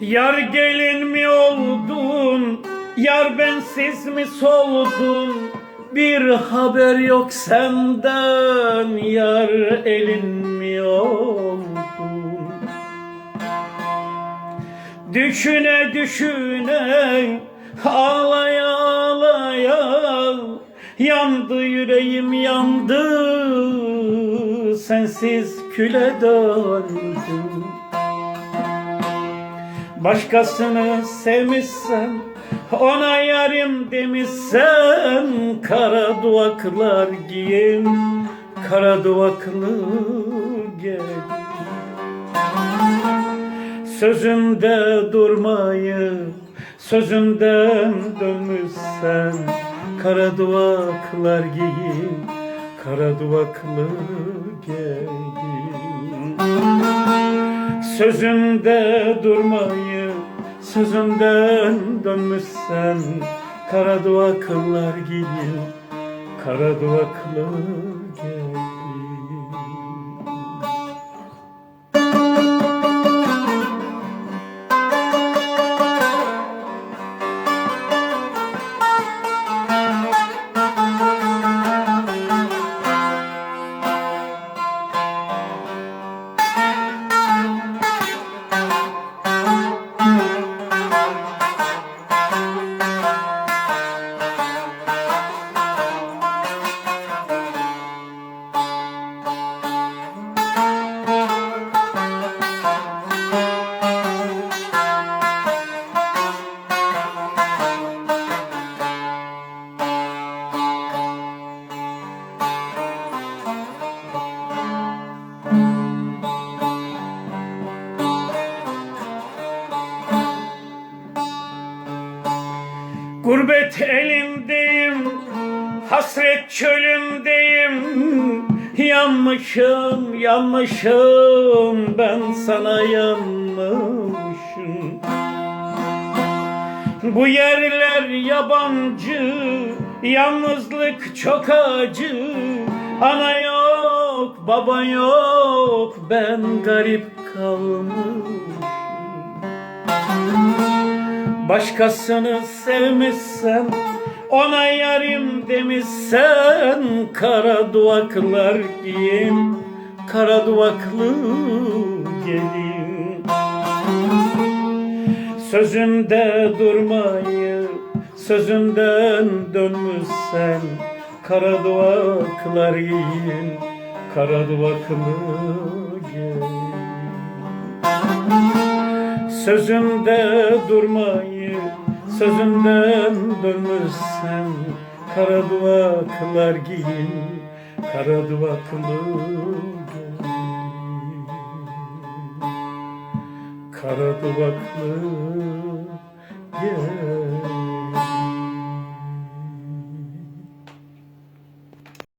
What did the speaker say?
Yar gelin mi oldun, yar bensiz mi soldun? Bir haber yok senden, yar elin mi oldun? Düşüne düşüne, ağlaya ağlaya, yandı yüreğim yandı, sensiz küle döndüm. Başkasını sevmişsen Ona yarim demişsen Kara duvaklar giyin Kara duvaklı gel Sözünde durmayı Sözünden dönmüşsen Kara duvaklar giyin Kara duvaklı gelin Sözünde durmayı Sözünden dönmüşsen Kara duvaklar gibi Kara duvaklar geldi Gurbet elimdeyim, hasret çölümdeyim. Yanmışım, yanmışım, ben sana yanmışım. Bu yerler yabancı, yalnızlık çok acı. Ana yok, baba yok, ben garip kalmışım. Başkasını sevmişsen Ona yarim demişsen Kara duvaklar giyin Kara duvaklı gelin. Sözünde durmayı Sözünden dönmüşsen Kara duvaklar giyin Kara duvaklı gelin Sözünde durmayı, sözünden dönmüşsen Kara duvaklar giyin, kara duvaklı Kara duvaklı gelin